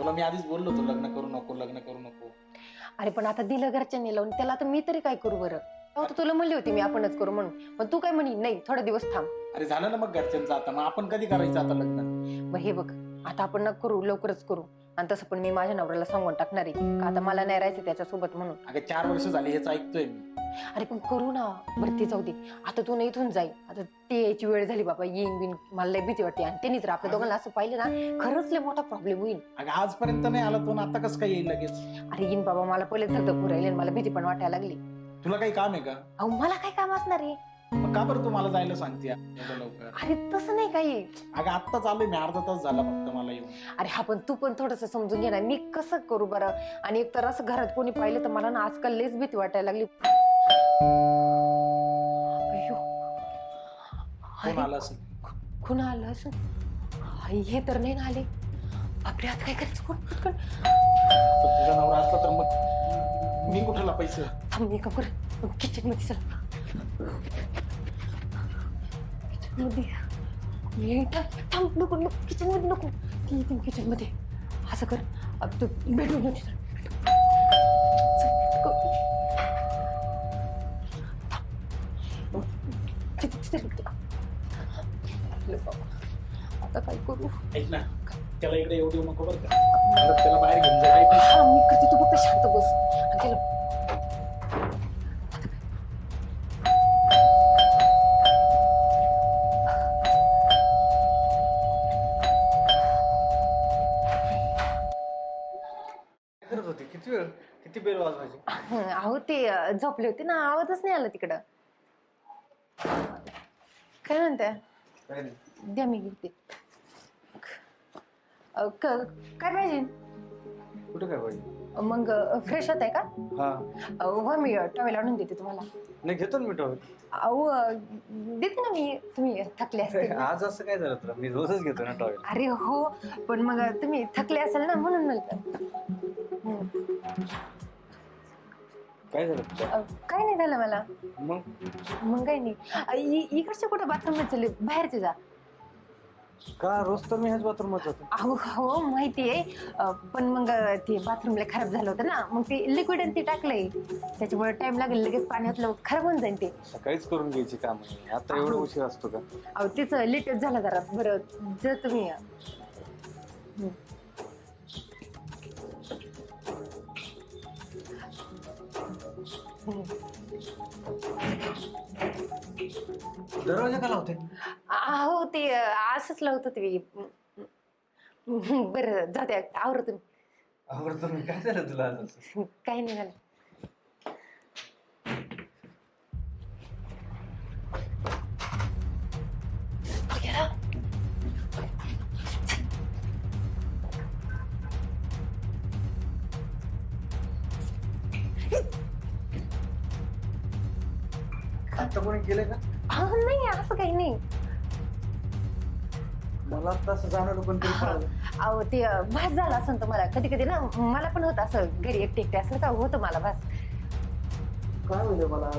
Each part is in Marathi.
तुला मी आधीच बोललो होतो लग्न करू नको लग्न करू नको. अरे पण आता दिलं घरच्यांनी लावून त्याला तर मी तरी काय करू बरं? तर तुला म्हणली होती मी आपणच करू म्हणून. पण तू काय म्हणी नाही थोडा दिवस थांब. अरे झालं ना मग घरच्यांचं आता मग आपण कधी करायचं आता लग्न? मग हे बघ आता आपण ना करू लवकरच करू. आणि तसं पण मी माझ्या नवऱ्याला सांगून टाकणार आहे. का आता मला नाही राहायचं त्याच्यासोबत म्हणून. अगं चार वर्ष झाली हेच ऐकतोय मी. अरे पण करू ना. बरं ते जाऊ दे. आता तू ना इथून जाई आता ते यायची वेळ झाली बाबा. येईन बिन मला लय भीती वाटते. आणि त्यांनी जर आपल्या दोघांना असं पाहिलं ना खरंच लय मोठा प्रॉब्लेम होईल. अगं आजपर्यंत नाही आला तो ना आता कसं काय येईल लगेच? अरे येईन बाबा मला पहिले धगधग राहिले आणि मला भीती पण वाटायला लागली. तुला काही काम आहे का? अहो मला काय काम असणार आहे? मग का बरं तू मला जायला सांगते एवढं लवकर? अरे तसं नाही काही. अगं आत्ता चालू मी अर्धा तास झाला फक्त मला येऊन. अरे हा पण तू पण थोडस समजून घे ना मी कसं करू बरं? आणि एक तर असं घरात कोणी पाहिलं तर मला ना आजकाल लेच भीती वाटायला लागली. अय्यो. कोण अरे, आला असेल? कोण आलं असं आई, हे तर नाही ना आले. बापरे आता काय करायचं? कोण पटकन तर तुझा नवरा असला तर मग मी कुठे पैसे? थांब मी का कर किचनमध्ये चल. किचनमध्ये. मी थांब थांब नको नको किचनमध्ये नको. ती येते किचनमध्ये असं कर. अब तू बेडरूममध्ये चल. चल, क- थांब. तिथे- तिथे तिथे. अरे बाबा, आता काय करू? ऐक ना. त्याला इकडे येऊ देऊ नको बरं का. परत त्याला बाहेर घेऊन जा. हा मी करते. तू फक्त शांत बस. आणि त्याला किती वेळ. किती बेल वाजवायची? अहो ते अं, झोपले होते ना आवाजच नाही आला तिकडं. काय म्हणताय? काय नाही. द्या मी घेते. अं, क- काय पाहिजे? कुठे काय पाहिजे? मग फ्रेश होत आहे का? हा. मी टॉवेल आणून देते तुम्हाला. नाही घेतो ना मी टॉवेल अहो अं, देते ना मी तुम्ही थकले असते आज असं काय झालं तुला? मी रोजच घेतो ना टॉवेल अरे हो पण मग तुम्ही थकले असाल ना म्हणून म्हणलं. हम्म. काय झालं? अं, काय नाही झालं मला. मग? मग काही नाही. अं, इ- इकडचे कुठं बाथरूम चालले बाहेरचे जा. का? रोज तर मी ह्याच बाथरूमात जातो. अहो हो माहिती आहे. पण मग ते बाथरूमला खराब झालं होतं ना. मग ते लिक्विड आणि ते टाकलंय. त्याच्यामुळे टाइम लागेल लगेच पाण्यातलं खराब होऊन जाईल ते. सकाळीच करून घ्यायची काम आता एवढं उशीर असतो का? अहो तेच लेटच झालं जरा. बरं जर तुम्ही. अं. दरवाजा का लावते अहो ते अं, असंच लावत होते. बरं द्या आवरत तुम्ही आवडतो मी काय झालं तुला आज असं? काही नाही झालं आता कोणी केलंय का? अहो, नाही असं काही नाही. मला आता असं जाणवलं पण तरी कळालं. अहो ते अं, भास झाला असं तुम्हाला कधी कधी ना मला पण होतं असं घरी एकटे एकटे असलं का होतं मला भास. काय होईल मला?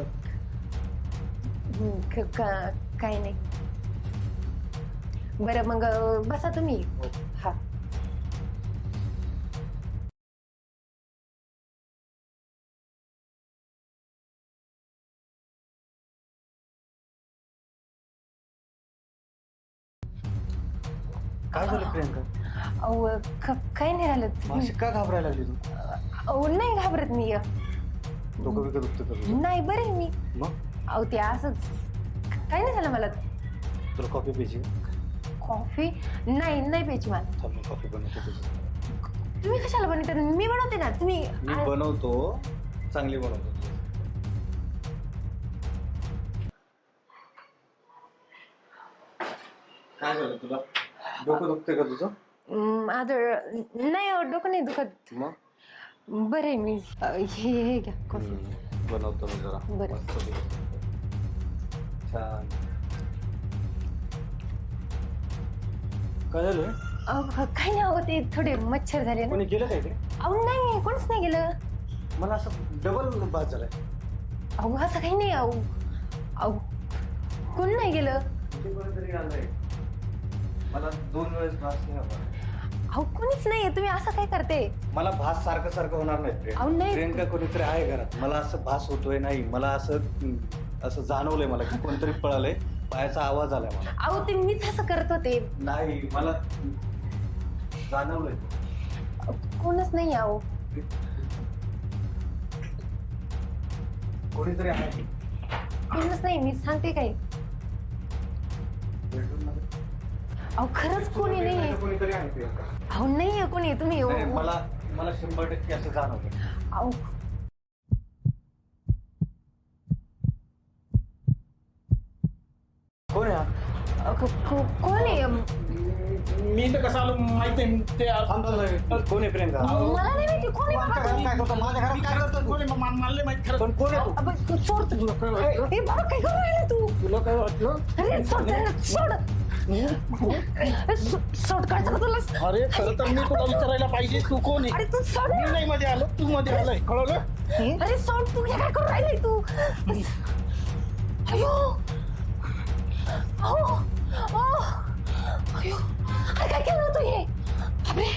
हम्म, क- का- काही नाही. बरं मग अं, बसा तुम्ही. हा. काय झालं प्रियंका? अहो क- काही नाही झालं. माशी का घाबरायला लागली तू? अहो नाही घाबरत मी. डोकं बिकं दुखतं का तुझं? नाही बरे मी. मग? अहो ते असंच. काही नाही झालं मला. तुला कॉफी प्यायची कॉफी? नाही नाही प्यायची मला. थांब मी कॉफी बनवतो तुझी. तुम्ही कशाला बनवते? मी बनवते ना. तुम्ही मी आ- बनवतो चांगली बनवतो काय झालं तुला? डोकं का तुझं? माझं नाही अहो, डोकं नाही दुखत. मग? बरं मी. अ, हे हे घ्या कॉफी बनवतो मी जरा. बरं. मस्तपैकी. छान. काय झालं? अहो, काही नाही अहो ते थोडे मच्छर झाले ना. कोणी केलं काय ते? अहो नाही कोणच नाही गेलं मला असं डबल बाद झालाय. अहो असं काही नाही अहो. अहो कोण नाही गेलं मला दोन वेळेस त्रास नाही हवा अहो कोणीच नाहीये. तुम्ही असं काय करते? मला भास सारखं सारखं होणार नाही अहो, नाही. प्रियंका प्रियंका कोणीतरी आहे घरात. मला असं भास होतोय नाही. मला असं हम्म, असं जाणवलंय मला की कोणतरी पळालंय. पायाचा आवाज आलाय मला. अहो ते मीच असं करत होते. नाही मला जाणवलंय. अहो, कोणच नाही अहो. कोणीतरी आहे. कोणच नाही. मी सांगते काय. Bedroom मध्ये. अहो खरंच कोणी कोणीतरी आहे प्रियंका अहो नाहीये कोणी तुम्ही नाही, येऊ मला मला शंभर टक्के असं जाणवलं अहो. कोण आहे हा? अहो, को- को- कोण आहे? मी तर कसं आलो माहीत नाही ते थांब. कोण आहे प्रियंका? मला नाही माहिती कोण आहे माझ्या बाबा? घरात तुम्ही काय करतो माझ्या घरात काय करतो तू? कोणी मा- मला नाही माहीत खरं पण कोण आहे तू? अबे, तू सोड तू. तुला काय वाटलं? ए, बाबा काय करू राहिला तू? तुला काय वाटलं? अरे सोड त्याला, सोड काय झालं तुला? अरे खरं तर मी तुला विचारायला पाहिजे? तू कोण आहे? अरे तू सोड मी नाही मध्ये आलो तू मध्ये आलाय. कळलं? अरे सोड तू हे काय करू राहिली तू? अयो! अहो! अहो. अयो! अरे काय केलं तू हे? अबे!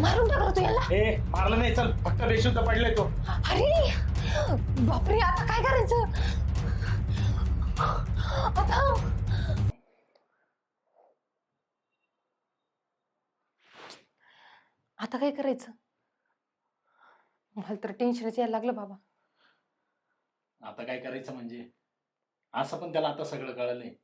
मारून टाकलं तू याला? ए मारलं नाही चल फक्त बेशुद्ध पडले तो. अरे! बापरे आता काय करायचं? आता काय करायचं? मला तर टेन्शनच यायला लागलं बाबा. आता काय करायचं म्हणजे? असं पण त्याला आता सगळं कळलंय.